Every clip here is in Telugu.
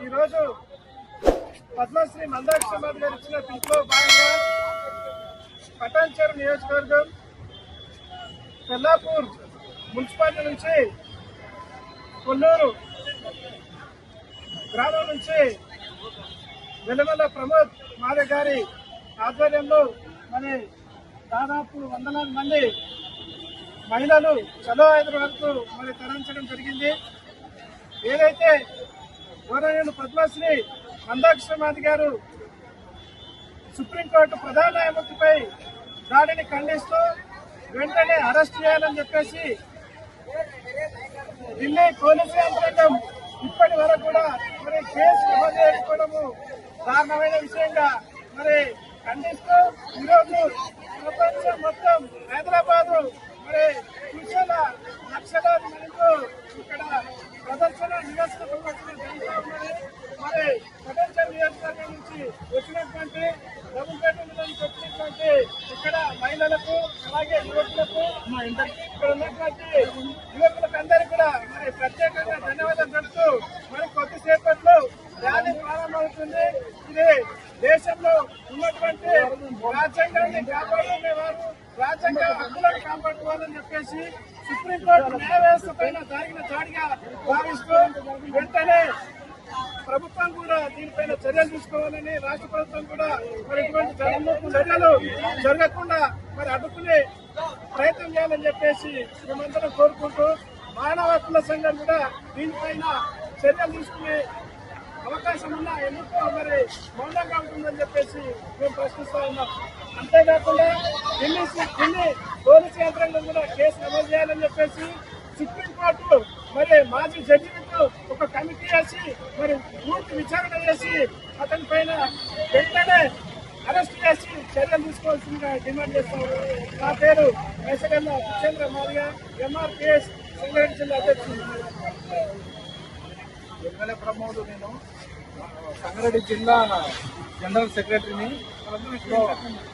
ఈరోజు పద్మశ్రీ మందాక్షమాద్ గారు ఇచ్చిన పిలుపులో భాగంగా పటాన్చేరు నియోజకవర్గం పెల్లాపూర్ మున్సిపాలిటీ నుంచి కొల్లూరు గ్రామం నుంచి వెలువల ప్రమోద్ మాదే గారి ఆధ్వర్యంలో మరి దాదాపు వందలాది మంది మహిళలు చలో హైదరాబాద్కు మరి తరలించడం జరిగింది. ఏదైతే గౌరవనీయులు పద్మశ్రీ మందాక్షమాది గారు సుప్రీంకోర్టు ప్రధాన న్యాయమూర్తిపై దాడిని ఖండిస్తూ వెంటనే అరెస్ట్ చేయాలని చెప్పేసి ఢిల్లీ పోలీసు యంత్రాంగం ఇప్పటి వరకు కూడా మరి కేసు నమోదు చేయకపోవడము దారుణమైన విషయంగా మరి ఖండిస్తూ ఈరోజు ప్రపంచం మొత్తం హైదరాబాదు మరి కుశల లక్షలాది మనకు ఇక్కడ వచ్చినటువంటి డబుల్పేట నుంచి వచ్చినటువంటి ఇక్కడ మహిళలకు అలాగే యువకులకు ఇక్కడ ఉన్నటువంటి యువకులకు అందరికీ కూడా మరి ప్రత్యేకంగా ధన్యవాదాలు చెప్తూ మరి కొద్దిసేపట్లో ర్యాలీ ప్రారంభమవుతుంది. ఇది దేశంలో ఉన్నటువంటి రాజ్యాంగాన్ని కాపాడుకునే వారు రాజ్యాంగ హక్కులను కాపాడుకోవాలని చెప్పేసి సుప్రీంకోర్టు న్యాయ వ్యవస్థ పైన జరిగిన దాడిగా భావిస్తూ వెంటనే ప్రభుత్వం కూడా దీనిపైన చర్యలు తీసుకోవాలని రాష్ట్ర ప్రభుత్వం కూడా మరి ఇటువంటి చర్యలు జరగకుండా మరి అడ్డుకునే ప్రయత్నం చేయాలని చెప్పేసి మేమందరం కోరుకుంటూ మానవ హక్కుల సంఘం కూడా దీనిపైన చర్యలు తీసుకునే అవకాశం ఉన్నా ఎందుకో మరి మౌనంగా ఉంటుందని చెప్పేసి మేము ప్రశ్నిస్తా ఉన్నాం. అంతేకాకుండా ఢిల్లీ ఢిల్లీ పోలీసు యంత్రాంగం కూడా కేసు నమోదు చేయాలని చెప్పేసి సుప్రీంకోర్టు మరి మాజీ జడ్జి చేసి మరి పూర్తి విచారణ చేసి అతని పైన వెంటనే అరెస్ట్ చేసి చర్యలు తీసుకోవాల్సిందిగా డిమాండ్ చేస్తాము. నా పేరు ఎస్ఎల్ సుచేంద్ర మాదిగ ఎంఆర్పిఎస్ సంగారెడ్డి జిల్లా అధ్యక్షుడు. ఎమ్మెల్యే ప్రమోద్ నేను. సంగారెడ్డి జిల్లా జనరల్ సెక్రటరీని. ఇప్పుడు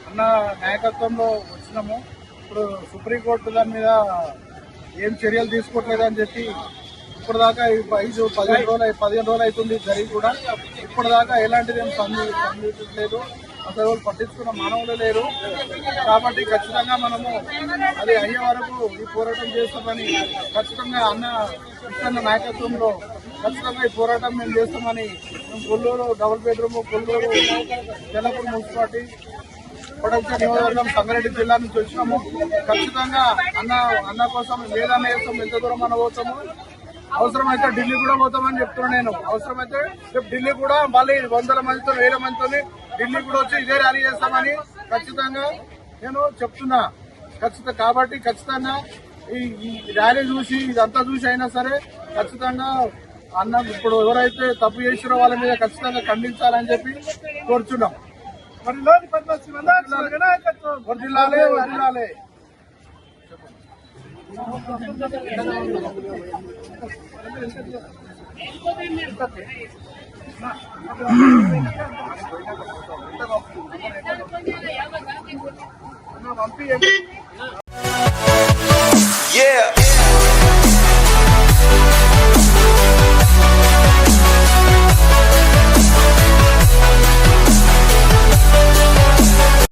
అన్న నాయకత్వంలో వచ్చినాము. ఇప్పుడు సుప్రీంకోర్టు దాని మీద ఏం చర్యలు తీసుకోవట్లేదని చెప్పి ఇప్పుడు దాకా ఐదు పదిహేను రోజులు పదిహేను రోజులు అవుతుంది జరిగి కూడా. ఇప్పటిదాకా దాకా ఎలాంటిది ఏం లేదు. అసలు పట్టించుకున్న మానవులు లేరు. కాబట్టి ఖచ్చితంగా మనము అది అయ్యే వరకు ఈ పోరాటం చేస్తామని ఖచ్చితంగా అన్న ఇస్తున్న నాయకత్వంలో ఖచ్చితంగా ఈ పోరాటం మేము చేస్తామని మేము Kollur double bedroom Kollur Tellapur municipality పొడవుచా నియోజకవర్గం సంగారెడ్డి జిల్లా నుంచి వచ్చినాము. ఖచ్చితంగా అన్న అన్న కోసం ఏదన్నా చేస్తాం ఎంత దూరం అన్న పోతాము. అవసరమైతే ఢిల్లీ కూడా పోతామని చెప్తున్నా నేను. అవసరమైతే రేపు ఢిల్లీ కూడా మళ్ళీ వందల మందితో వేల మందితో ఢిల్లీ కూడా వచ్చి ఇదే ర్యాలీ చేస్తామని ఖచ్చితంగా నేను చెప్తున్నా. ఖచ్చితంగా కాబట్టి ఖచ్చితంగా ఈ ర్యాలీ చూసి ఇదంతా చూసి అయినా సరే ఖచ్చితంగా అన్న ఇప్పుడు ఎవరైతే తప్పు చేసిరో వాళ్ళ మీద ఖచ్చితంగా ఖండించాలని చెప్పి కోరుచున్నాం. మరి లోని పద్మశ్రీ మందాక్ష నాయకత్వం వర్దిల్లాలే వర్దిల్లాలే పంపి Yeah.